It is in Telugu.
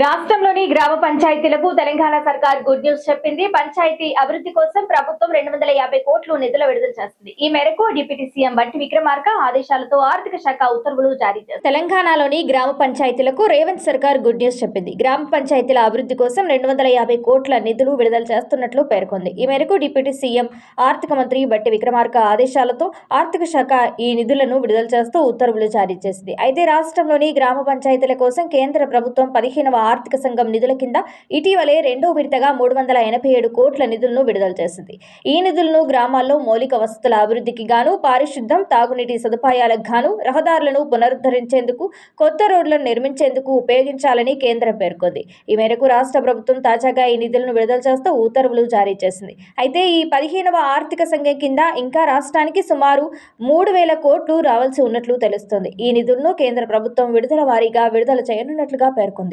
రాష్ట్రంలోని గ్రామ పంచాయతీలకు తెలంగాణ సర్కార్ గుడ్ న్యూస్ చెప్పింది. పంచాయతీ అభివృద్ధి కోసం ప్రభుత్వం రెండు వందల యాభై కోట్లు నిధులు విడుదల చేస్తుంది. ఈ మేరకు డిప్యూటీ సీఎం బట్టి విక్రమార్క ఆదేశాలతో ఆర్థిక శాఖ ఉత్తర్వులు జారీ చేసింది తెలంగాణలోని గ్రామ పంచాయతీలకు రేవంత్ సర్కార్ గుడ్ న్యూస్ చెప్పింది. గ్రామ పంచాయతీల అభివృద్ధి కోసం రెండు వందల యాభై కోట్ల నిధులు విడుదల చేస్తున్నట్లు పేర్కొంది. ఈ మేరకు డిప్యూటీ సీఎం ఆర్థిక మంత్రి బట్టి విక్రమార్క ఆదేశాలతో ఆర్థిక శాఖ ఈ నిధులను విడుదల చేస్తూ ఉత్తర్వులు జారీ చేసింది. అయితే రాష్ట్రంలోని గ్రామ పంచాయతీల కోసం కేంద్ర ప్రభుత్వం పదిహేనవ ఆర్థిక సంఘం నిధుల కింద ఇటీవలే రెండో విడతగా మూడు వందల ఎనభై ఏడు కోట్ల నిధులను విడుదల చేసింది. ఈ నిధులను గ్రామాల్లో మౌలిక వసతుల అభివృద్ధికి గాను పారిశుద్ధం తాగునీటి సదుపాయాలకు గాను రహదారులను పునరుద్ధరించేందుకు కొత్త రోడ్లను నిర్మించేందుకు ఉపయోగించాలని కేంద్రం పేర్కొంది. ఈ మేరకు రాష్ట్ర ప్రభుత్వం తాజాగా ఈ నిధులను విడుదల చేస్తూ ఉత్తర్వులు జారీ చేసింది. అయితే ఈ పదిహేనవ ఆర్థిక సంఘం కింద ఇంకా రాష్ట్రానికి సుమారు మూడు వేల కోట్లు రావాల్సి ఉన్నట్లు తెలుస్తోంది. ఈ నిధులను కేంద్ర ప్రభుత్వం విడుదల వారీగా విడుదల చేయనున్నట్లుగా పేర్కొంది.